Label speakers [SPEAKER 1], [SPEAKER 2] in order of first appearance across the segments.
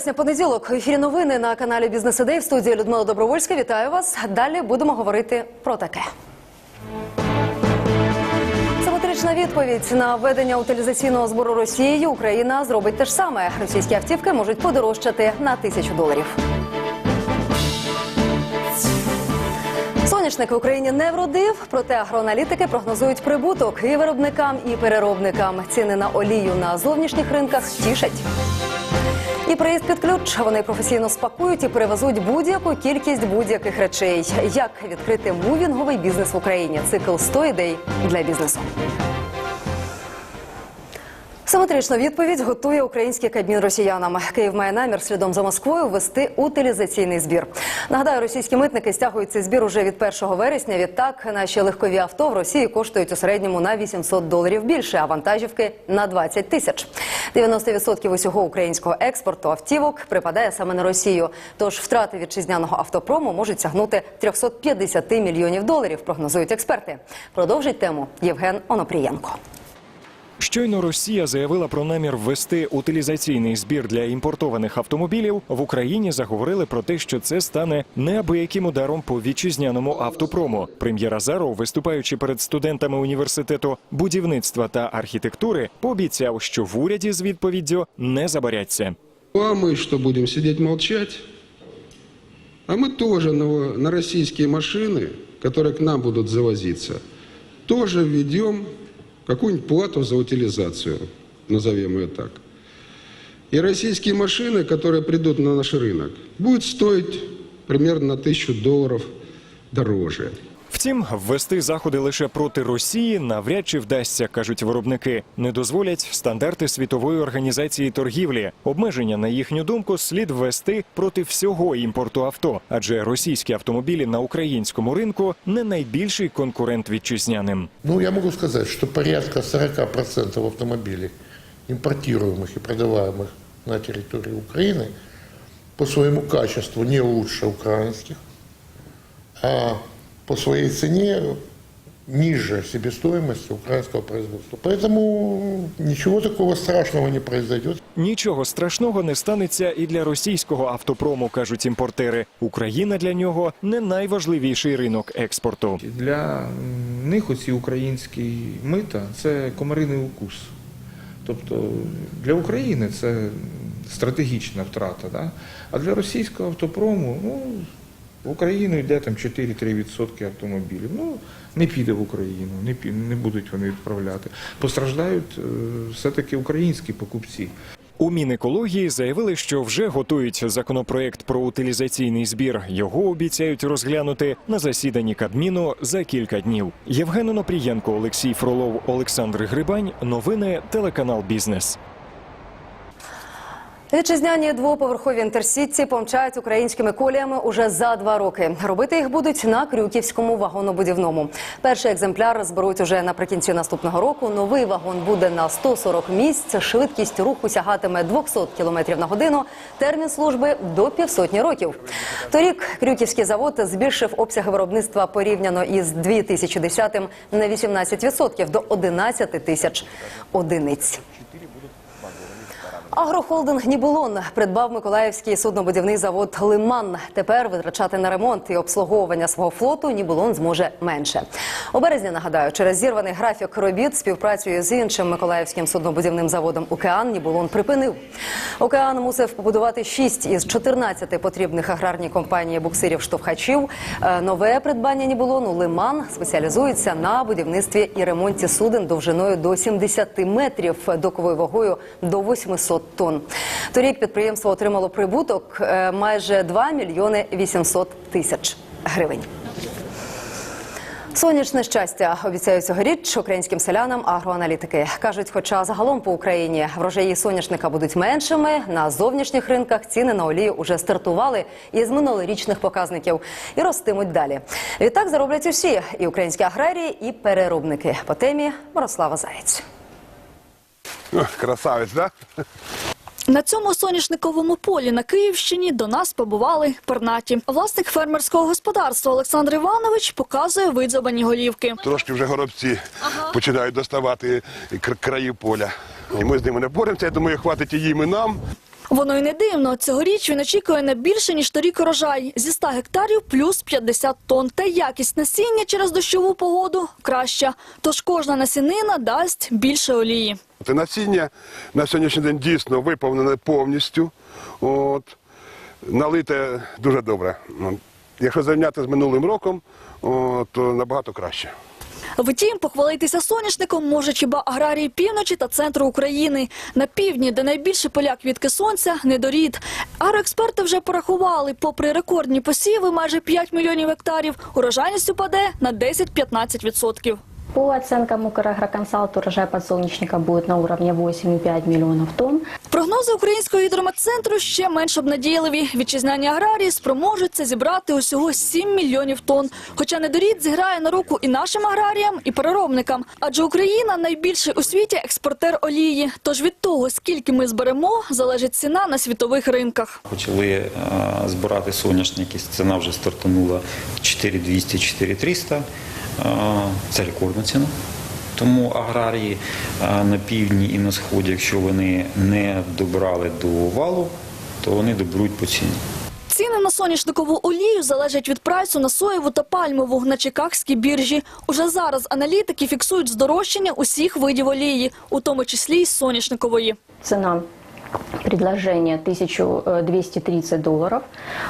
[SPEAKER 1] вересня, понеділок. В ефірі новини на каналі Бізнес Ідей в студії Людмила Добровольська. Вітаю вас. Далі будемо говорити про таке. Симетрична відповідь на введення утилізаційного збору Росією Україна зробить те ж саме. Російські автівки можуть подорожчати на тисячу доларів. Соняшник в Україні не вродив, проте агроаналітики прогнозують прибуток і виробникам, і переробникам. Ціни на олію на зовнішніх ринках тішать. І приїзд під ключ вони професійно спакують і перевезуть будь-яку кількість будь-яких речей. Як відкрити мувінговий бізнес в Україні? Цикл 100 ідей для бізнесу. Симетричну відповідь готує український кабмін росіянам. Київ має намір слідом за Москвою ввести утилізаційний збір. Нагадаю, російські митники стягують цей збір уже від 1 вересня. Відтак наші легкові авто в Росії коштують у середньому на 800 доларів більше, а вантажівки на 20 тисяч. 90% усього українського експорту автівок припадає саме на Росію. Тож втрати вітчизняного автопрому можуть сягнути 350 мільйонів доларів. Прогнозують експерти. Продовжить тему Євген Онопрієнко.
[SPEAKER 2] Щойно Росія заявила про намір ввести утилізаційний збір для імпортованих автомобілів. В Україні заговорили про те, що це стане неабияким ударом по вітчизняному автопрому. Прем'єр Азаров, виступаючи перед студентами університету будівництва та архітектури, пообіцяв, що в уряді з відповіддю не забаряться.
[SPEAKER 3] Ну, А мы что, будем сидеть молчать? А мы тоже на, на российские машины, которые к нам будут завозиться, тоже введем какую-нибудь плату за утилизацию, назовем ее так. И российские машины, которые придут на наш рынок, будут стоить примерно на тысячу долларов дороже.
[SPEAKER 2] Втім, ввести заходи лише проти Росії навряд чи вдасться, кажуть виробники. Не дозволять стандарти світової організації торгівлі. Обмеження, на їхню думку, слід ввести проти всього імпорту авто, адже російські автомобілі на українському ринку не найбільший конкурент вітчизняним.
[SPEAKER 4] Ну, я могу сказать, что порядка 40% автомобилей, импортируемых и продаваемых на территории Украины, по своему качеству не лучше украинских, а по своей цене ниже себестоимости украинского производства. Поэтому ничего такого страшного не произойдет.
[SPEAKER 2] Нічого страшного не станеться і для російського автопрому, кажуть імпортери. Україна для нього не найважливіший ринок експорту.
[SPEAKER 5] Для них оці українські мита це комариний укус. Тобто для України це стратегічна втрата. Да? А для російського автопрому ну, в Україну йде там 4-3% автомобілів. Ну, не піде в Україну, не, пі- не будуть вони відправляти. Постраждають е, все-таки українські покупці.
[SPEAKER 2] У Мінекології заявили, що вже готують законопроект про утилізаційний збір. Його обіцяють розглянути на засіданні Кабміну за кілька днів. Євген Онопрієнко, Олексій Фролов, Олександр Грибань. Новини телеканал Бізнес.
[SPEAKER 1] Вітчизняні двоповерхові інтерсітці помчають українськими коліями уже за два роки. Робити їх будуть на Крюківському вагонобудівному. Перший екземпляр зберуть уже наприкінці наступного року. Новий вагон буде на 140 місць. Швидкість руху сягатиме 200 км на годину. Термін служби до півсотні років. Торік Крюківський завод збільшив обсяги виробництва порівняно із 2010 на 18% до 11 тисяч одиниць. Агрохолдинг Нібулон придбав Миколаївський суднобудівний завод Лиман. Тепер витрачати на ремонт і обслуговування свого флоту Нібулон зможе менше. У березні нагадаю, через зірваний графік робіт співпрацею з іншим миколаївським суднобудівним заводом Океан Нібулон припинив. Океан мусив побудувати 6 із 14 потрібних аграрній компанії буксирів штовхачів. Е, Нове придбання Нібулону Лиман спеціалізується на будівництві і ремонті суден довжиною до 70 метрів, доковою вагою до 800 тонн. Торік підприємство отримало прибуток е, майже 2 мільйони 800 тисяч гривень. Сонячне щастя обіцяють цьогоріч українським селянам агроаналітики. Кажуть, хоча загалом по Україні врожаї соняшника будуть меншими, на зовнішніх ринках ціни на олію уже стартували із минулорічних показників і ростимуть далі. Відтак зароблять усі і українські аграрії, і переробники. По темі Мирослава Заєць.
[SPEAKER 6] О, Красавець, да?
[SPEAKER 7] На цьому соняшниковому полі на Київщині до нас побували пернаті. Власник фермерського господарства Олександр Іванович показує видзобані голівки.
[SPEAKER 6] Трошки вже горобці починають доставати кр- краї поля. І ми з ними не боремося. Я думаю, хватить і їм і нам.
[SPEAKER 7] Воно й не дивно. Цьогоріч він очікує на більше, ніж торік урожай. Зі 100 гектарів плюс 50 тонн. Та якість насіння через дощову погоду краща. Тож кожна насінина дасть більше олії.
[SPEAKER 6] Це насіння на сьогоднішній день дійсно виповнене повністю. От. Налите дуже добре. От. Якщо зрівняти з минулим роком, от, то набагато краще.
[SPEAKER 7] Втім, похвалитися соняшником може хіба аграрії півночі та центру України. На півдні, де найбільше поля квітки сонця, недорід. Агроексперти вже порахували, попри рекордні посіви, майже 5 мільйонів гектарів, урожайність упаде на 10-15%.
[SPEAKER 8] По оценкам Украгроконсалт урожай подсолнечника будет на уровне 8,5 миллионов тонн.
[SPEAKER 7] Прогнози українського гідрометцентру ще менш обнадійливі. Вітчизняні аграрії спроможуться зібрати усього 7 мільйонів тонн. Хоча недорід зіграє на руку і нашим аграріям, і переробникам. Адже Україна найбільший у світі експортер олії. Тож від того, скільки ми зберемо, залежить ціна на світових ринках.
[SPEAKER 9] Почали е, збирати соняшники, ціна вже стартанула 4200-4300. Це рекордна ціна. Тому аграрії на півдні і на сході, якщо вони не добрали до валу, то вони доберуть по ціні.
[SPEAKER 7] Ціни на соняшникову олію залежать від прайсу на соєву та пальмову на чикагській біржі. Уже зараз аналітики фіксують здорожчання усіх видів олії, у тому числі й соняшникової.
[SPEAKER 8] Цена предложения 1230 долларов.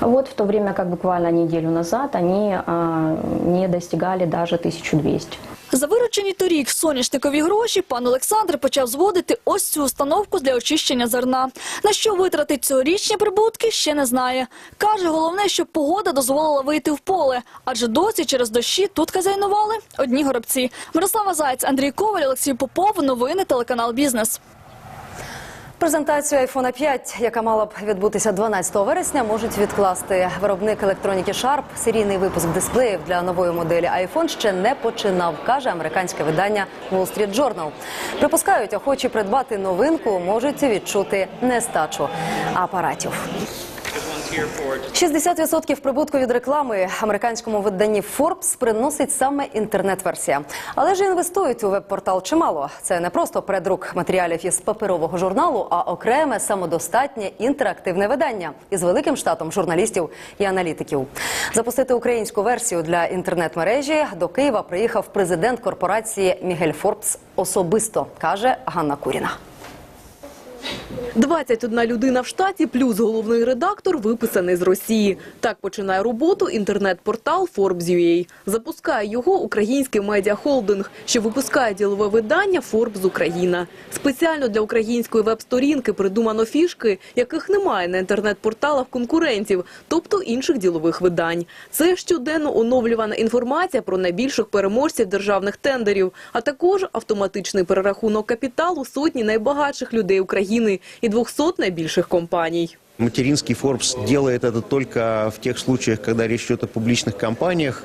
[SPEAKER 8] Вот в то время как буквально неделю назад они а, не достигали даже 1200.
[SPEAKER 7] За виручені торік соняшникові гроші пан Олександр почав зводити ось цю установку для очищення зерна. На що витратить цьогорічні прибутки, ще не знає. Каже, головне, щоб погода дозволила вийти в поле, адже досі через дощі тут хазяйнували одні горобці. Мирослава Заєць, Андрій Коваль, Олексій Попов. Новини телеканал Бізнес.
[SPEAKER 1] Презентацію iPhone 5, яка мала б відбутися 12 вересня, можуть відкласти. Виробник електроніки Sharp серійний випуск дисплеїв для нової моделі iPhone ще не починав, каже американське видання Wall Street Journal. Припускають, охочі придбати новинку можуть відчути нестачу апаратів. 60% прибутку від реклами американському виданні Forbes приносить саме інтернет-версія. Але ж інвестують у веб-портал чимало. Це не просто предрук матеріалів із паперового журналу, а окреме самодостатнє інтерактивне видання із великим штатом журналістів і аналітиків. Запустити українську версію для інтернет-мережі до Києва приїхав президент корпорації Мігель Форбс особисто, каже Ганна Куріна.
[SPEAKER 10] 21 людина в штаті плюс головний редактор виписаний з Росії. Так починає роботу інтернет-портал Forbes.ua. Запускає його український медіахолдинг, що випускає ділове видання Forbes Україна. Спеціально для української веб-сторінки придумано фішки, яких немає на інтернет-порталах конкурентів, тобто інших ділових видань. Це щоденно оновлювана інформація про найбільших переможців державних тендерів, а також автоматичний перерахунок капіталу сотні найбагатших людей України і 200 найбільших компаній.
[SPEAKER 11] Материнский Forbes делает это только в тех случаях, когда речь идет о публичных компаниях.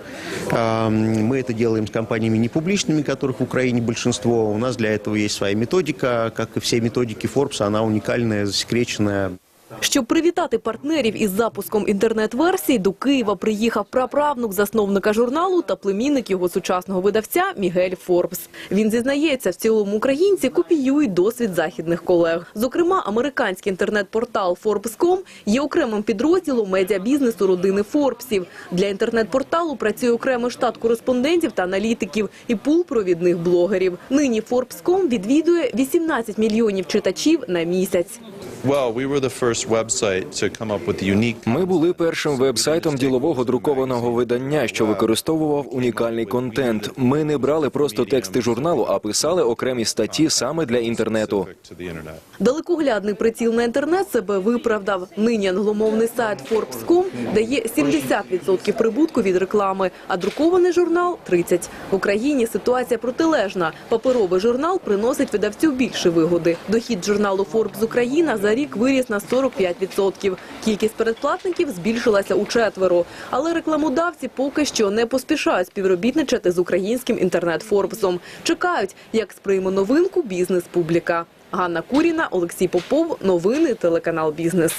[SPEAKER 11] А, Мы это делаем с компаниями непубличными, которых в Украине большинство. У нас для этого есть своя методика. Как и все методики Forbes, она уникальная, засекреченная.
[SPEAKER 10] Щоб привітати партнерів із запуском інтернет-версії, до Києва приїхав праправнук засновника журналу та племінник його сучасного видавця Мігель Форбс. Він зізнається, в цілому українці копіюють досвід західних колег. Зокрема, американський інтернет-портал Forbes.com є окремим підрозділом медіабізнесу родини Форбсів. Для інтернет-порталу працює окремий штат кореспондентів та аналітиків і пул провідних блогерів. Нині Forbes.com відвідує 18 мільйонів читачів на місяць.
[SPEAKER 12] Well, we were the first website to come up with the unique
[SPEAKER 2] Ми були першим веб-сайтом ділового друкованого видання, що використовував унікальний контент. Ми не брали просто тексти журналу, а писали окремі статті саме для інтернету.
[SPEAKER 12] to.
[SPEAKER 10] Далекоглядний приціл на інтернет себе виправдав. Нині англомовний сайт Forbes.com дає 70% прибутку від реклами, а друкований журнал – 30%. В Україні ситуація протилежна. Паперовий журнал приносить видавцю більше вигоди. Дохід журналу Forbes Україна за рік виріс на 45%. Кількість передплатників збільшилася у четверо. Але рекламодавці поки що не поспішають співробітничати з українським інтернет-Форбсом. Чекають, як сприйме новинку бізнес-публіка. Ганна Куріна, Олексій Попов. Новини телеканал Бізнес.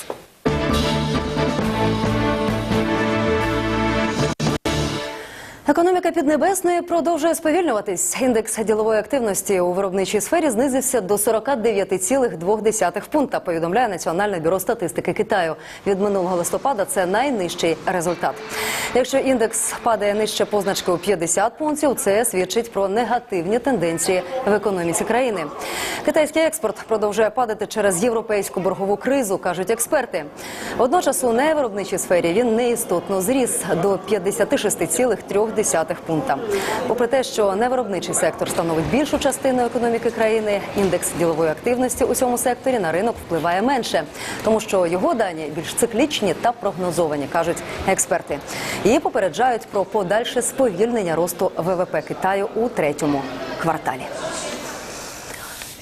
[SPEAKER 1] Економіка Піднебесної продовжує сповільнюватись. Індекс ділової активності у виробничій сфері знизився до 49,2 пункта, повідомляє Національне бюро статистики Китаю. Від минулого листопада це найнижчий результат. Якщо індекс падає нижче позначки у 50 пунктів, це свідчить про негативні тенденції в економіці країни. Китайський експорт продовжує падати через європейську боргову кризу, кажуть експерти. Водночас у невиробничій сфері він неістотно зріс до 56,3 пункта. Попри те, що невиробничий сектор становить більшу частину економіки країни, індекс ділової активності у цьому секторі на ринок впливає менше, тому що його дані більш циклічні та прогнозовані, кажуть експерти. І попереджають про подальше сповільнення росту ВВП Китаю у третьому кварталі.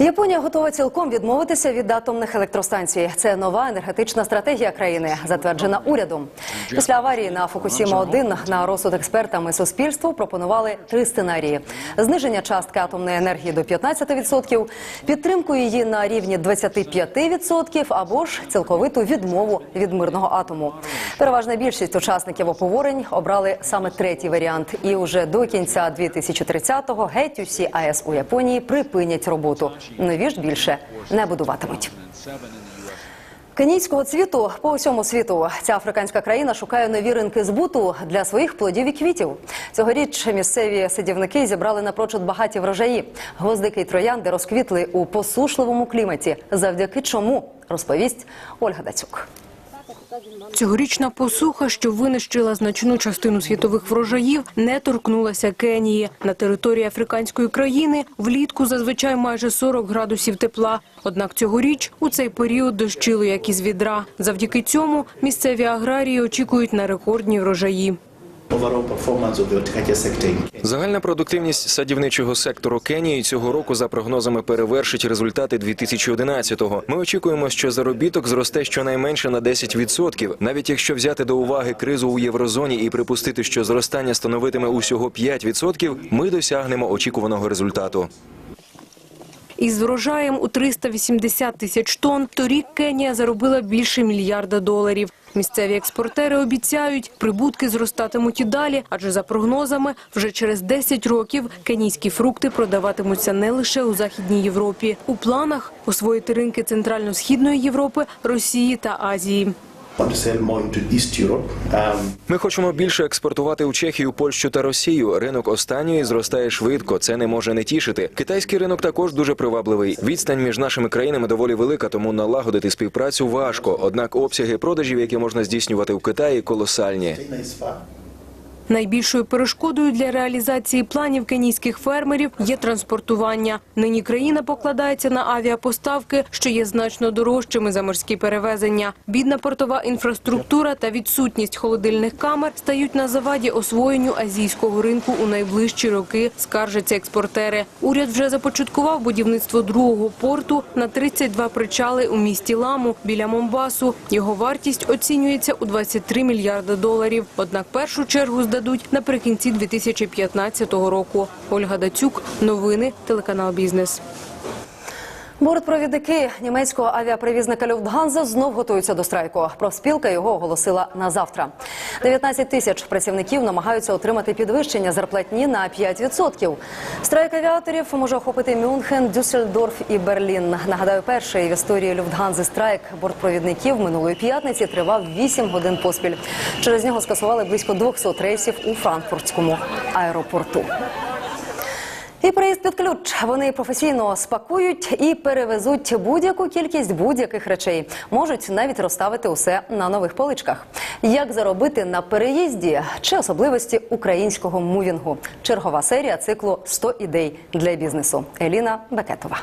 [SPEAKER 1] Японія готова цілком відмовитися від атомних електростанцій. Це нова енергетична стратегія країни, затверджена урядом. Після аварії на Фукусіма 1 на розсуд експертам і суспільству пропонували три сценарії: зниження частки атомної енергії до 15%, підтримку її на рівні 25% або ж цілковиту відмову від мирного атому. Переважна більшість учасників обговорень обрали саме третій варіант, і уже до кінця 2030-го геть усі АЕС у Японії припинять роботу. Нові ж більше не будуватимуть. Кенійського цвіту по усьому світу ця африканська країна шукає нові ринки збуту для своїх плодів і квітів. Цьогоріч місцеві садівники зібрали напрочуд багаті врожаї. Гвоздики й троянди розквітли у посушливому кліматі. Завдяки чому розповість Ольга Дацюк.
[SPEAKER 13] Цьогорічна посуха, що винищила значну частину світових врожаїв, не торкнулася Кенії. На території африканської країни влітку зазвичай майже 40 градусів тепла. Однак цьогоріч у цей період дощило як із відра. Завдяки цьому місцеві аграрії очікують на рекордні врожаї.
[SPEAKER 14] Загальна продуктивність садівничого сектору Кенії цього року за прогнозами перевершить результати 2011-го. Ми очікуємо, що заробіток зросте щонайменше на 10%. Навіть якщо взяти до уваги кризу у єврозоні і припустити, що зростання становитиме усього 5%, ми досягнемо очікуваного результату.
[SPEAKER 13] Із врожаєм у 380 тисяч тонн торік Кенія заробила більше мільярда доларів. Місцеві експортери обіцяють, прибутки зростатимуть і далі, адже за прогнозами вже через 10 років кенійські фрукти продаватимуться не лише у Західній Європі. У планах освоїти ринки Центрально-Східної Європи, Росії та Азії.
[SPEAKER 14] Ми хочемо більше експортувати у Чехію, Польщу та Росію. Ринок останньої зростає швидко. Це не може не тішити. Китайський ринок також дуже привабливий. Відстань між нашими країнами доволі велика, тому налагодити співпрацю важко. Однак обсяги продажів, які можна здійснювати в Китаї, колосальні.
[SPEAKER 13] Найбільшою перешкодою для реалізації планів кенійських фермерів є транспортування. Нині країна покладається на авіапоставки, що є значно дорожчими за морські перевезення. Бідна портова інфраструктура та відсутність холодильних камер стають на заваді освоєнню азійського ринку у найближчі роки, скаржаться експортери. Уряд вже започаткував будівництво другого порту на 32 причали у місті Ламу біля Момбасу. Його вартість оцінюється у 23 мільярда доларів. Однак першу чергу здадуть наприкінці 2015 року. Ольга Дацюк, новини, телеканал Бізнес.
[SPEAKER 1] Бортпровідники німецького авіаперевізника Люфтганза знов готуються до страйку. Профспілка його оголосила на завтра. 19 тисяч працівників намагаються отримати підвищення зарплатні на 5%. Страйк авіаторів може охопити Мюнхен, Дюссельдорф і Берлін. Нагадаю, перший в історії Люфтганзи страйк бортпровідників минулої п'ятниці тривав 8 годин поспіль. Через нього скасували близько 200 рейсів у франкфуртському аеропорту. І приїзд під ключ. Вони професійно спакують і перевезуть будь-яку кількість будь-яких речей. Можуть навіть розставити усе на нових поличках. Як заробити на переїзді чи особливості українського мувінгу? Чергова серія циклу «100 ідей для бізнесу. Еліна Бекетова.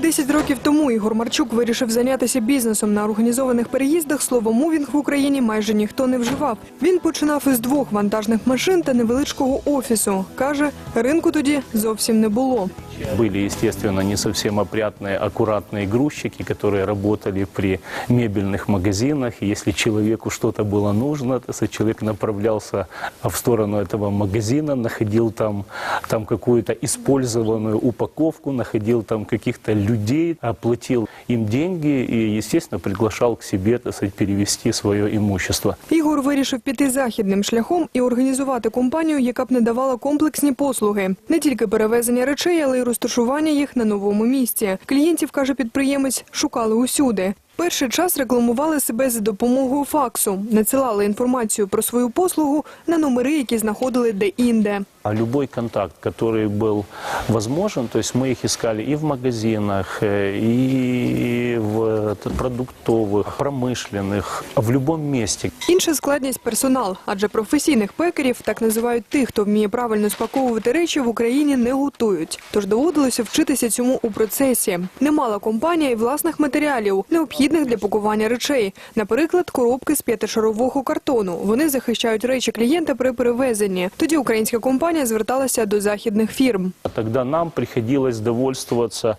[SPEAKER 15] 10 років тому Ігор Марчук вирішив зайнятися бізнесом на організованих переїздах, слово мувінг в Україні майже ніхто не вживав. Він починав із двох вантажних машин та невеличкого офісу. Каже, ринку тоді зовсім не було
[SPEAKER 16] Были, естественно, не совсем опрятные, аккуратные грузчики, которые работали при мебельных магазинах. И если человеку что-то было нужно, то есть человек направлялся в сторону этого магазина, находил там, там какую-то использованную упаковку, находил там каких-то людей, оплатил им деньги и, естественно, приглашал к себе, так сказать, перевести свое имущество.
[SPEAKER 15] Ігор вирішив піти західним шляхом і організувати компанію, яка б не давала комплексні послуги. Не тільки перевезення речей, але й розташування їх на новому місці. Клієнтів, каже підприємець, шукали усюди. Перший час рекламували себе за допомогою факсу, надсилали інформацію про свою послугу на номери, які знаходили де-інде.
[SPEAKER 16] А любой контакт, который был возможен, то есть мы их искали и в магазинах, э, и в э, продуктовых, промышленных, в любом месте.
[SPEAKER 15] Інша складність персонал, адже професійних пекарів, так називають тих, хто вміє правильно спаковувати речі, в Україні не готують. Тож доводилося вчитися цьому у процесі. Немала компанія і власних матеріалів, необхідних для пакування речей. Наприклад, коробки з п'ятишарового картону. Вони захищають речі клієнта при перевезенні. Тоді українська компанія зверталася до західних фірм.
[SPEAKER 16] А Тогда нам приходилось довольствоваться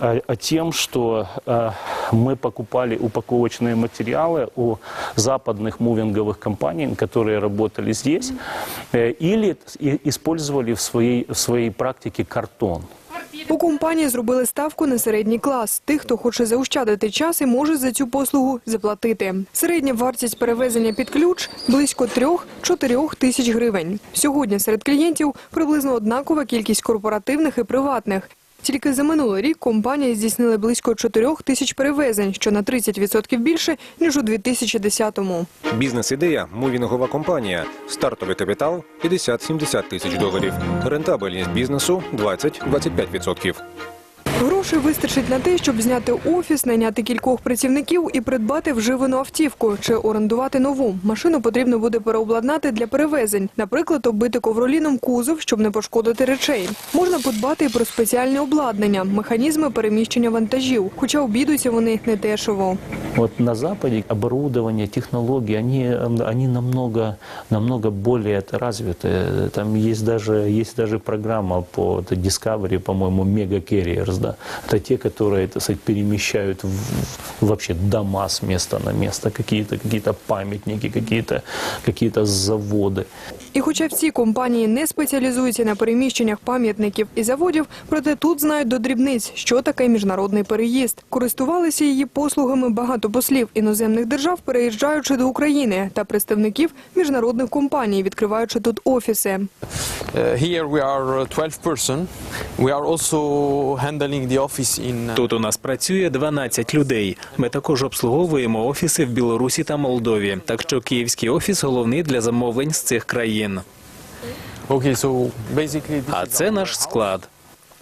[SPEAKER 16] э, э, тем, что э, мы покупали упаковочные материалы у западных мувинговых компаний, которые работали здесь, э, или и- использовали в своей, в своей практике картон.
[SPEAKER 15] У компанії зробили ставку на середній клас. Тих, хто хоче заощадити час і може за цю послугу заплатити. Середня вартість перевезення під ключ близько 3-4 тисяч гривень. Сьогодні серед клієнтів приблизно однакова кількість корпоративних і приватних. Тільки за минулий рік компанії здійснили близько 4 тисяч перевезень, що на 30% більше, ніж у 2010-му.
[SPEAKER 17] Бізнес-ідея мувінгова компанія. Стартовий капітал 50-70 тисяч доларів. Рентабельність бізнесу 20-25%.
[SPEAKER 15] Грошей вистачить на те, щоб зняти офіс, найняти кількох працівників і придбати вживану автівку чи орендувати нову. Машину потрібно буде переобладнати для перевезень, наприклад, оббити ковроліном кузов, щоб не пошкодити речей. Можна подбати і про спеціальне обладнання, механізми переміщення вантажів, хоча обідуються вони не дешево.
[SPEAKER 16] Вот на Западе оборудование, технологии, они, э, они намного, намного более это развиты. Там есть даже, есть даже программа по это Discovery, по-моему, Mega Carriers, да. Это те, которые, так сказать, перемещают в- в- вообще дома с места на место, какие-то какие памятники, какие-то какие заводы.
[SPEAKER 15] І хоча всі компанії не спеціалізуються на переміщеннях пам'ятників і заводів, проте тут знають до дрібниць, що таке міжнародний переїзд. Користувалися її послугами багато послів іноземних держав, переїжджаючи до України, та представників міжнародних компаній, відкриваючи тут офіси.
[SPEAKER 18] Uh, here we are uh, 12 person. We are also handling the office in uh,
[SPEAKER 19] Тут у нас працює 12 людей. Ми також обслуговуємо офіси в Білорусі та Молдові. Так що київський офіс головний для замовлень з цих країн. А це наш склад.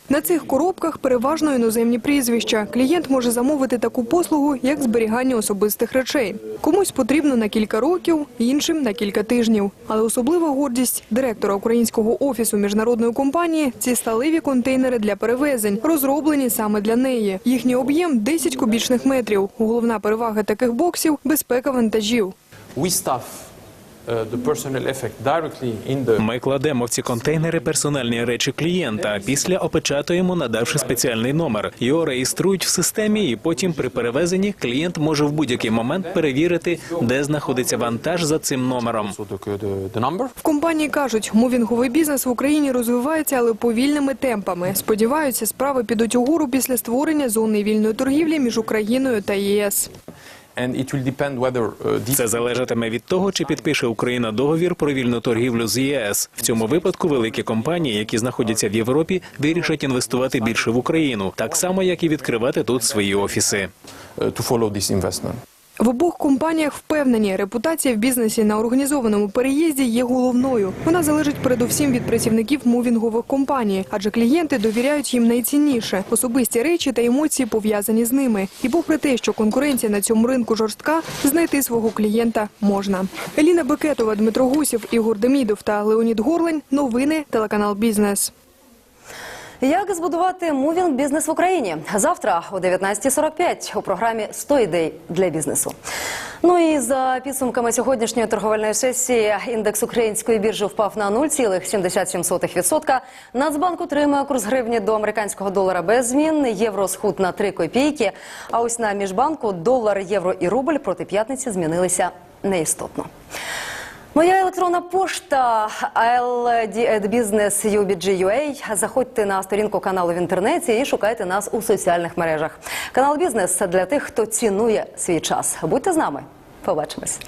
[SPEAKER 15] На цих коробках переважно іноземні прізвища. Клієнт може замовити таку послугу, як зберігання особистих речей. Комусь потрібно на кілька років, іншим на кілька тижнів. Але особлива гордість директора українського офісу міжнародної компанії – ці сталеві контейнери для перевезень, розроблені саме для неї. Їхній об'єм – 10 кубічних метрів. Головна перевага таких боксів – безпека вантажів.
[SPEAKER 19] Ми кладемо в ці контейнери персональні речі клієнта, а після опечатуємо, надавши спеціальний номер. Його реєструють в системі, і потім при перевезенні клієнт може в будь-який момент перевірити, де знаходиться вантаж за цим номером.
[SPEAKER 15] В компанії кажуть, мувінговий бізнес в Україні розвивається, але повільними темпами. Сподіваються, справи підуть угору після створення зони вільної торгівлі між Україною та ЄС.
[SPEAKER 18] Uh,
[SPEAKER 19] Це залежатиме від того, чи підпише Україна договір про вільну торгівлю з ЄС. В цьому випадку великі компанії, які знаходяться в Європі, вирішать інвестувати більше в Україну, так само як і відкривати тут свої офіси.
[SPEAKER 18] uh, to follow this investment.
[SPEAKER 15] В обох компаніях впевнені, репутація в бізнесі на організованому переїзді є головною. Вона залежить передусім від працівників мувінгових компаній, адже клієнти довіряють їм найцінніше – особисті речі та емоції пов'язані з ними. І попри те, що конкуренція на цьому ринку жорстка, знайти свого клієнта можна. Еліна Бекетова, Дмитро Гусів, Ігор Демідов та Леонід Горлень. Новини телеканал Бізнес.
[SPEAKER 1] Як збудувати мувінг бізнес в Україні? Завтра о 19.45 у програмі «100 ідей для бізнесу. Ну і за підсумками сьогоднішньої торговельної сесії індекс української біржі впав на 0,77%. Нацбанк утримує курс гривні до американського долара без змін. Євро схуд на 3 копійки. А ось на міжбанку долар, євро і рубль проти п'ятниці змінилися неістотно. Моя електронна пошта ld.business.ubg.ua. Заходьте на сторінку каналу в інтернеті і шукайте нас у соціальних мережах. Канал Бізнес для тих, хто цінує свій час. Будьте з нами. Побачимось.